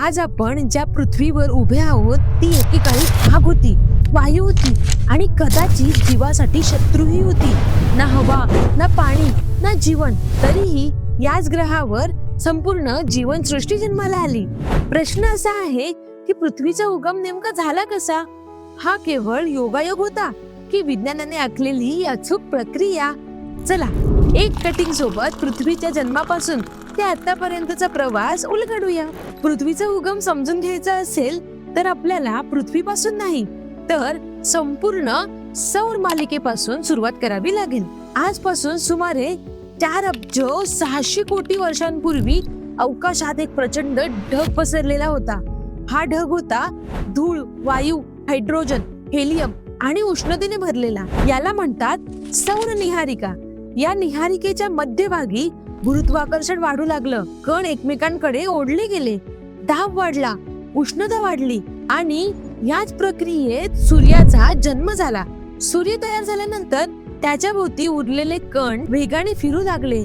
आज आपण ज्या पृथ्वीवर उभे आहोत ती एकेकाळी आग होती वायू होती आणि कदाचित जीवासाठी शत्रूही होती. ना हवा ना पाणी ना जीवन. तरीही याच ग्रहावर संपूर्ण जीवनसृष्टी जन्माला आली. प्रश्न असा आहे की पृथ्वीचा उगम नेमका झाला कसा? हा केवळ योगायोग होता की विज्ञानाने आखलेली ही अचूक प्रक्रिया? चला एक कटिंग सोबत पृथ्वीच्या जन्मापासून ते आतापर्यंतचा प्रवास उलगडूया. पृथ्वीचा उगम समजून घ्यायचा असेल तर आपल्याला पृथ्वीपासून नाही तर संपूर्ण सौर मालिकेपासून सुरुवात करावी लागेल. आजपासून सुमारे चार अब्ज सहाशे कोटी वर्षांपूर्वी अवकाशात एक प्रचंड ढग पसरलेला होता. हा ढग होता धूळ वायू हायड्रोजन हेलियम आणि उष्णतेने भरलेला. याला म्हणतात सौर निहारिका या निहारिकेच्या मध्यभागी गुरुत्वाकर्षण वाढू लागलं. कण एकमेकांकडे ओढले गेले. दाब वाढला उष्णता वाढली आणि याच प्रक्रियेत सूर्याचा जन्म झाला. सूर्य तयार झाल्यानंतर त्याच्या भोवती उरलेले कण वेगाने फिरू लागले.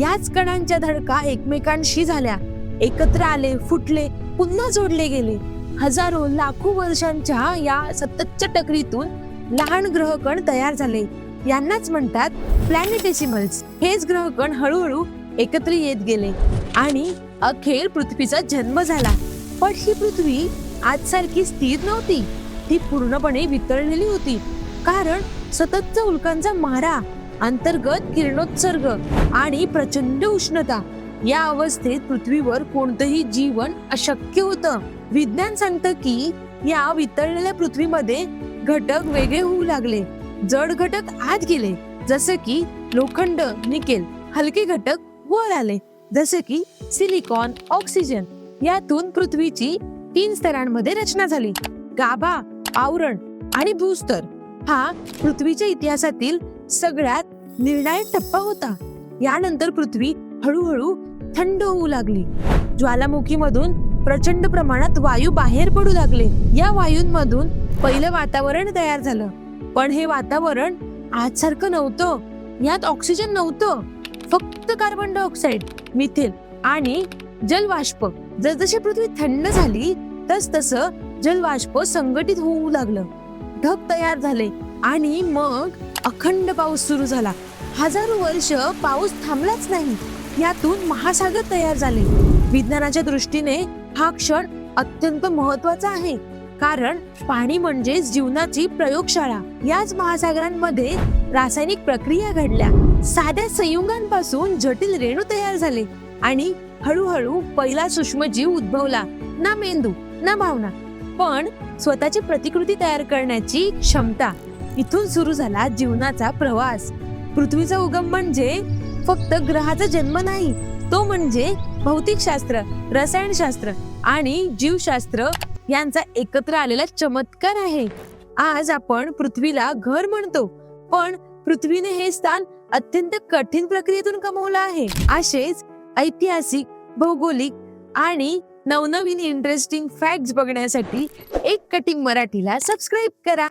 याच कणांच्या धडका एकमेकांशी झाल्या. एकत्र आले फुटले पुन्हा जोडले गेले. हजारो लाखो वर्षांच्या या सततच्या टकरीतून लहान ग्रहकण तयार झाले. यांनाच म्हणतात प्लॅनेटेसिमल्स. हेच ग्रहकण हळूहळू एकत्र येत गेले आणि अखेर पृथ्वीचा जन्म झाला. पण ही पृथ्वी आजसारखी स्थिर नव्हती. ती पूर्णपणे वितळलेली होती. कारण सततचा उल्कांचा मारा अंतर्गत किरणोत्सर्ग आणि प्रचंड उष्णता या अवस्थेत पृथ्वीवर कोणतंही जीवन अशक्य होतं. विज्ञान सांगतं की या वितळलेल्या पृथ्वीमध्ये घटक वेगळे होऊ लागले. जड घटक आत गेले. जसे की लोखंड निकेल हलके घटक वर आले. जसे की सिलिकॉन ऑक्सिजन. यातून पृथ्वीची तीन स्तरांमध्ये रचना झाली. गाभा आवरण आणि भूस्तर. हा पृथ्वीच्या इतिहासातील सगळ्यात निर्णायक टप्पा होता. यानंतर पृथ्वी हळूहळू थंड होऊ लागली. ज्वालामुखीमधून प्रचंड प्रमाणात वायू बाहेर पडू लागले. या वायूंमधून पहिलं वातावरण तयार झालं. पण हे वातावरण आजसारखं नव्हतं. यात ऑक्सिजन नव्हतं. फक्त कार्बन डायऑक्साईड मिथेन आणि जलवाष्प. जसजशी पृथ्वी थंड झाली तस तस जलवाष्प संघटित होऊ लागलं. ढग तयार झाले आणि मग अखंड पाऊस सुरू झाला. हजारो वर्ष पाऊस थांबलाच नाही. यातून महासागर तयार झाले. विज्ञानाच्या दृष्टीने हा क्षण अत्यंत महत्त्वाचा आहे. कारण पाणी म्हणजेच जीवनाची प्रयोगशाळा. याच महासागरांमध्ये रासायनिक प्रक्रिया घडल्या. साध्या संयुगांपासून जटिल रेणू तयार झाले आणि हळूहळू पहिला सूक्ष्मजीव उद्भवला. ना मेंदू ना भावना. पण स्वतःची प्रतिकृती तयार करण्याची क्षमता. इथून सुरू झाला जीवनाचा प्रवास. पृथ्वीचा उगम म्हणजे फक्त ग्रहाचा जन्म नाही तो म्हणजे भौतिकशास्त्र रसायनशास्त्र आणि जीवशास्त्र यांचा एकत्र आलेला चमत्कार आहे. आज आपण पृथ्वीला घर म्हणतो पण पृथ्वीने हे स्थान अत्यंत कठीण प्रक्रियेतून कमवलं आहे. असेच ऐतिहासिक भौगोलिक आणि नवनवीन इंटरेस्टिंग फॅक्ट्स बघण्यासाठी एक कटिंग मराठीला सबस्क्राईब करा.